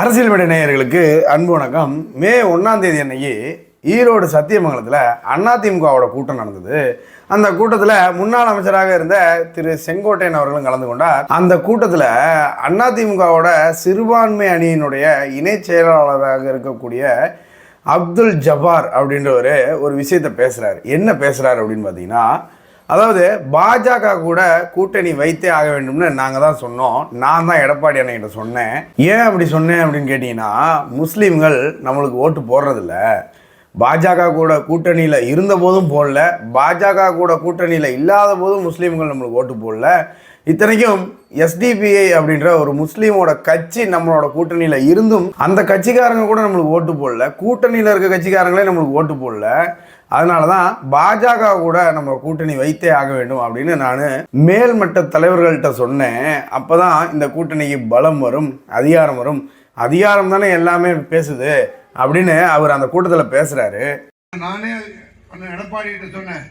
அரசியல் விட நேயர்களுக்கு அன்பு வணக்கம். மே ஒன்றாம் தேதி அன்னைக்கு ஈரோடு சத்தியமங்கலத்தில் அதிமுகவோட கூட்டம் நடந்தது. அந்த கூட்டத்தில் முன்னாள் அமைச்சராக இருந்த திரு செங்கோட்டையன் அவர்களும் கலந்து கொண்டார். அந்த கூட்டத்தில் அதிமுகவோட சிறுபான்மை அணியினுடைய இணை செயலாளராக இருக்கக்கூடிய அப்துல் ஜபார் அப்படின்றவர் ஒரு விஷயத்தை பேசுகிறார் என்ன பேசுகிறார் அப்படின்னு பார்த்தீங்கன்னா அதாவது பாஜக கூட கூட்டணி வைத்தே ஆக வேண்டும்னு நாங்கள் தான் சொன்னோம். நான் தான் எடப்பாடி அண்ணன் சொன்னேன். ஏன் அப்படி சொன்னேன் அப்படின்னு கேட்டிங்கன்னா முஸ்லீம்கள் நம்மளுக்கு ஓட்டு போடுறதில்ல. பாஜக கூட கூட்டணியில் இருந்த போதும் போடல. பாஜக கூட கூட்டணியில் இல்லாத போதும் முஸ்லீம்கள் நம்மளுக்கு ஓட்டு போடல. இத்தனைக்கும் எஸ்டிபிஐ அப்படின்ற ஒரு முஸ்லீமோட கட்சி நம்மளோட கூட்டணியில் இருந்தும் அந்த கட்சிக்காரங்க கூட நம்மளுக்கு ஓட்டு போடல. கூட்டணியில் இருக்க கட்சிக்காரங்களே நம்மளுக்கு ஓட்டு போடல. அதனால தான் பாஜக கூட நம்ம கூட்டணி வைத்தே ஆக வேண்டும் அப்படின்னு நான் மேல்மட்ட தலைவர்கள்ட்ட சொன்னேன். அப்போ தான் இந்த கூட்டணிக்கு பலம் வரும் அதிகாரம் வரும். அதிகாரம் தானே எல்லாமே பேசுது அப்படின்னு அவர் அந்த கூட்டத்தில் பேசுகிறாரு நானே எடப்பாடி கிட்ட சொன்னேன்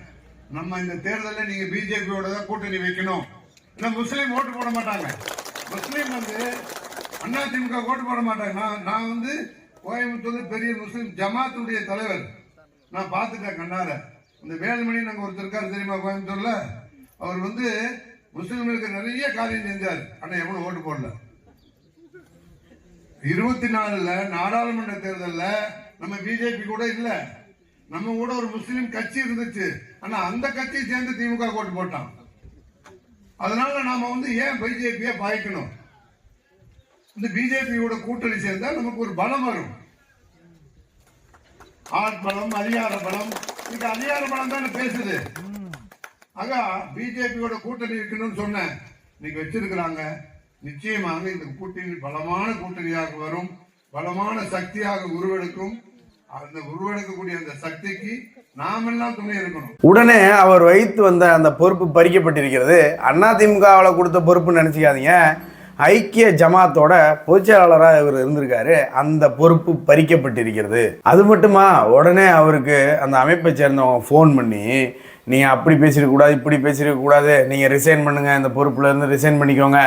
நம்ம இந்த தேர்தலில் நீங்க பிஜேபியோட தான் கூட்டணி வைக்கணும். இல்லை முஸ்லீம் ஓட்டு போட மாட்டாங்க. முஸ்லீம் வந்து அதிமுக ஓட்டு போட மாட்டாங்க. நான் நான் வந்து கோயம்புத்தூர் பெரிய முஸ்லீம் ஜமாத்துடைய தலைவர். நான் பார்த்துட்டேன் கண்ணார. இந்த வேலுமணி நாங்கள் ஒருத்தர் இருக்காரு தெரியுமா கோயம்புத்தூர்ல? அவர் வந்து முஸ்லீம்களுக்கு நிறைய காரியம் செஞ்சார். ஆனால் எவனும் ஓட்டு போடல. இருபத்தி நாலுல நாடாளுமன்ற தேர்தலில் நம்ம பிஜேபி கூட இல்லை. நம்ம கூட ஒரு முஸ்லீம் கட்சி இருந்துச்சு. ஆனா அந்த கட்சியை சேர்ந்து திமுக ஓட்டு போட்டான். அதனால நாம வந்து ஏன் பிஜேபியை பாய்க்கணும்? இந்த பிஜேபியோட கூட்டணி சேர்ந்தா நமக்கு ஒரு பலம் வரும். ஆட்பலம் அதிகார பலம். இந்த அதிகார பலம் தானே பேசுது. ஆக பிஜேபியோட கூட்டணி இருக்கணும்னு சொன்னேன். இன்னைக்கு வச்சிருக்கிறாங்க. நிச்சயமாக இந்த கூட்டணி பலமான கூட்டணியாக வரும். பலமான சக்தியாக உருவெடுக்கும். அந்த உருவெடுக்கக்கூடிய அந்த சக்திக்கு நாமெல்லாம் இருக்கணும். உடனே அவர் வைத்து வந்த அந்த பொறுப்பு பறிக்கப்பட்டிருக்கிறது. அதிமுகவில் கொடுத்த பொறுப்புன்னு நினச்சிக்காதீங்க. ஐக்கிய ஜமாத்தோட பொதுச்செயலாளராக இவர் இருந்திருக்காரு. அந்த பொறுப்பு பறிக்கப்பட்டிருக்கிறது. அது மட்டுமா? உடனே அவருக்கு அந்த அமைப்பை சேர்ந்தவங்க ஃபோன் பண்ணி நீங்கள் அப்படி பேசியிருக்கக்கூடாது இப்படி பேசியிருக்கக்கூடாது நீங்கள் ரிசைன் பண்ணுங்கள் இந்த பொறுப்புலேருந்து ரிசைன் பண்ணிக்கோங்க.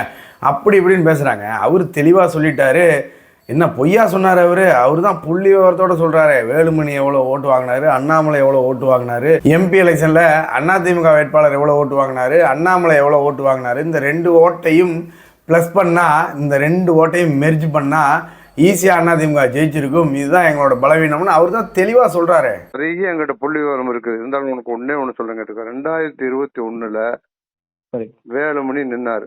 அப்படி இப்படின்னு பேசுகிறாங்க அவர் தெளிவாக சொல்லிட்டாரு. என்ன பொய்யா சொன்னார் அவர்? அவர் தான் புள்ளி விவரத்தோட சொல்கிறாரு வேலுமணி எவ்வளோ ஓட்டு வாங்கினாரு? அண்ணாமலை எவ்வளோ ஓட்டு வாங்கினாரு? எம்பி எலெக்ஷனில் அதிமுக வேட்பாளர் எவ்வளோ ஓட்டு வாங்கினாரு? அண்ணாமலை எவ்வளோ ஓட்டு வாங்கினாரு? இந்த ரெண்டு ஓட்டையும் ப்ளஸ் பண்ணால் இந்த ரெண்டு ஓட்டையும் மெர்ஜ் பண்ணால் ஈஸியாக அதிமுக ஜெயிச்சிருக்கும். இதுதான் எங்களோட பலவீனம்னு அவர் தான் தெளிவாக சொல்கிறாரு நிறைய எங்கிட்ட புள்ளி விவரம் இருக்கு இருந்தாலும் உனக்கு ஒன்னே ஒண்ணு சொல்லுங்க கேட்டுக்க. ரெண்டாயிரத்தி இருபத்தி சரி. வேலுமணி நின்னாரு.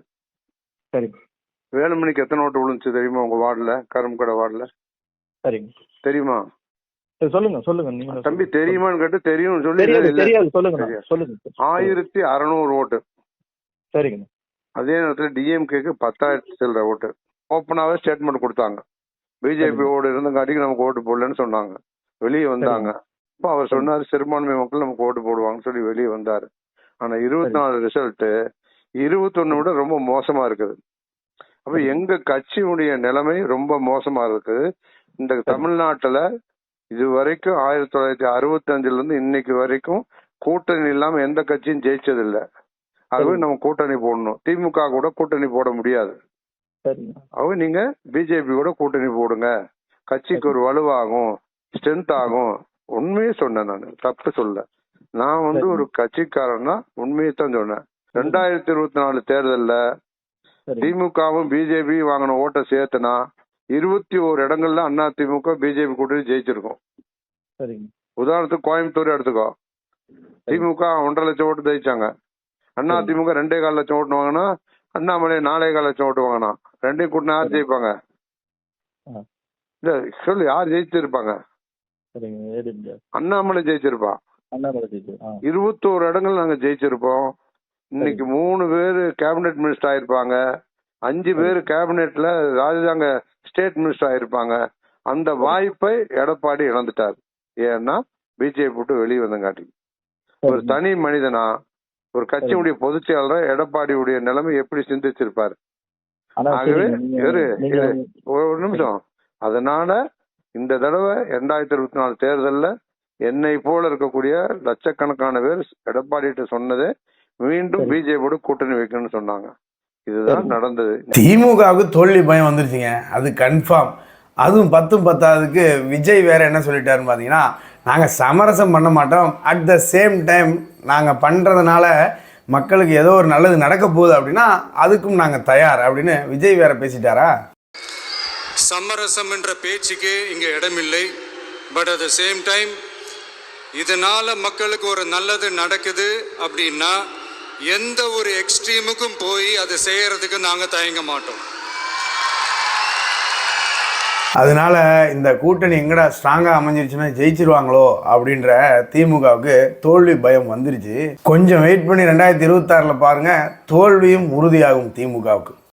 சரி. வேலுமணிக்கு எத்தனை ஓட்டு விழுந்துச்சு தெரியுமா உங்க வார்டுல? கரும்புக்கடை வார்டுல. சரிங்க தெரியுமா? சரி சொல்லுங்க சொல்லுங்க நீங்க தம்பி தெரியுமான்னு கேட்டு தெரியும் சொல்லி தெரியாது இல்ல, தெரியாது சொல்லுங்க தெரியாது. சொல்லுங்க. ஆயிரத்தி அறுநூறு ஓட்டு. சரிங்க. அதே நேரத்துல டிஎம்கேக்கு பத்தாயிரத்தி சில்லற ஓட்டு. ஓப்பனாவே ஸ்டேட்மெண்ட் கொடுத்தாங்க. பிஜேபி ஓடு இருந்தங்காட்டிக்கு நமக்கு ஓட்டு போடலன்னு சொன்னாங்க. வெளியே வந்தாங்க. அப்ப அவர் சொன்னாரு சிறுபான்மை மக்கள் நமக்கு ஓட்டு போடுவாங்கன்னு சொல்லி வெளியே வந்தாரு. ஆனா இருபத்தி நாலு ரிசல்ட் இருபத்தொன்னு விட ரொம்ப மோசமா இருக்குது. அப்ப எங்க கட்சியுடைய நிலைமை ரொம்ப மோசமா இருக்குது இந்த தமிழ்நாட்டுல இது வரைக்கும் ஆயிரத்தி தொள்ளாயிரத்தி அறுபத்தி அஞ்சுல இருந்து இன்னைக்கு வரைக்கும் கூட்டணி இல்லாம எந்த கட்சியும் ஜெயிச்சது சரி. நம்ம கூட்டணி போடணும். திமுக கூட கூட்டணி போட முடியாது. ஆகவே நீங்க பிஜேபி கூட கூட்டணி போடுங்க. கட்சிக்கு ஒரு வலுவாகும் ஸ்ட்ரென்த் ஆகும். உண்மையே சொன்னேன் நான். தப்பு சொல்ல. நான் வந்து. ஒரு கட்சிக்காரன்னா உண்மையை தான் சொன்னேன் ரெண்டாயிரத்தி இருபத்தி நாலு தேர்தல்ல திமுகவும் பிஜேபி வாங்கின ஓட்டை சேர்த்துனா இருபத்தி ஓரு இடங்கள்ல அண்ணா திமுக பிஜேபி கூட்டணி ஜெயிச்சிருக்கும். உதாரணத்துக்கு கோயம்புத்தூர் எடுத்துக்கோ. திமுக ஒன்றரை லட்சம் ஓட்டு ஜெயிச்சாங்க. அண்ணா. திமுக ரெண்டே கால் லட்சம் ஓட்டு வாங்கினா அண்ணாமலை நாலே கால் லட்சம் ஓட்டு வாங்கினா ரெண்டையும் கூட்டினா யார். ஜெயிப்பாங்க. இல்ல சொல்லு யார் ஜெயிச்சிருப்பாங்க? அண்ணாமலை ஜெயிச்சிருப்பா. இருபத்தோரு இடங்கள் நாங்க ஜெயிச்சிருப்போம். இன்னைக்கு மூணு பேர் கேபினெட் மினிஸ்டர் ஆயிருப்பாங்க. அஞ்சு பேர் கேபினெட்ல ராஜாங்க ஸ்டேட் மினிஸ்டர் ஆயிருப்பாங்க. அந்த வாய்ப்பை எடப்பாடி இழந்துட்டார். ஏன்னா பிஜேபி விட்டு வெளியே வந்தங்காட்டி. ஒரு. தனி மனிதனா ஒரு கட்சியுடைய பொதுச் செயலாளர் எடப்பாடியுடைய நிலைமை எப்படி சிந்திச்சிருப்பாரு? ஆனா ஆகவே. ஒரு ஒரு நிமிஷம். அதனால இந்த தடவை ரெண்டாயிரத்தி இருபத்தி நாலு தேர்தல்ல என்னை போல இருக்கக்கூடிய லட்சக்கணக்கான பேர் எடப்பாடிட்ட சொன்னது மீண்டும். பிஜேபியோட கூட்டணி வைக்கணும்னு சொன்னாங்க. இதுதான். நடந்தது. திமுகவுக்கு தோல்வி பயம் வந்துருச்சுங்க. அது கன்ஃபார்ம் அதுவும் பத்தும் பத்தாவதுக்கு விஜய் வேற என்ன சொல்லிட்டாருன்னு பார்த்தீங்கன்னா நாங்கள் சமரசம் பண்ண மாட்டோம். அட் த சேம் டைம் நாங்கள் பண்ணுறதுனால மக்களுக்கு ஏதோ ஒரு நல்லது நடக்க போகுது அப்படின்னா அதுக்கும் நாங்கள் தயார் அப்படின்னு விஜய் வேற பேசிட்டாரா? சமரசம் என்ற பேச்சுக்கு இங்கே இடமில்லை. But at the same time இதனால் மக்களுக்கு ஒரு நல்லது நடக்குது அப்படின்னா எந்த ஒரு எக்ஸ்ட்ரீமுக்கும் போய் அதை செய்கிறதுக்கு நாங்கள் தயங்க மாட்டோம். அதனால இந்த கூட்டணி எங்கடா ஸ்ட்ராங்காக அமைஞ்சிருச்சுன்னா ஜெயிச்சிருவாங்களோ அப்படின்ற திமுகவுக்கு தோல்வி பயம் வந்துருச்சு. கொஞ்சம் வெயிட் பண்ணி ரெண்டாயிரத்தி இருபத்தாறில் பாருங்கள் தோல்வியும் உறுதியாகும் திமுகவுக்கு.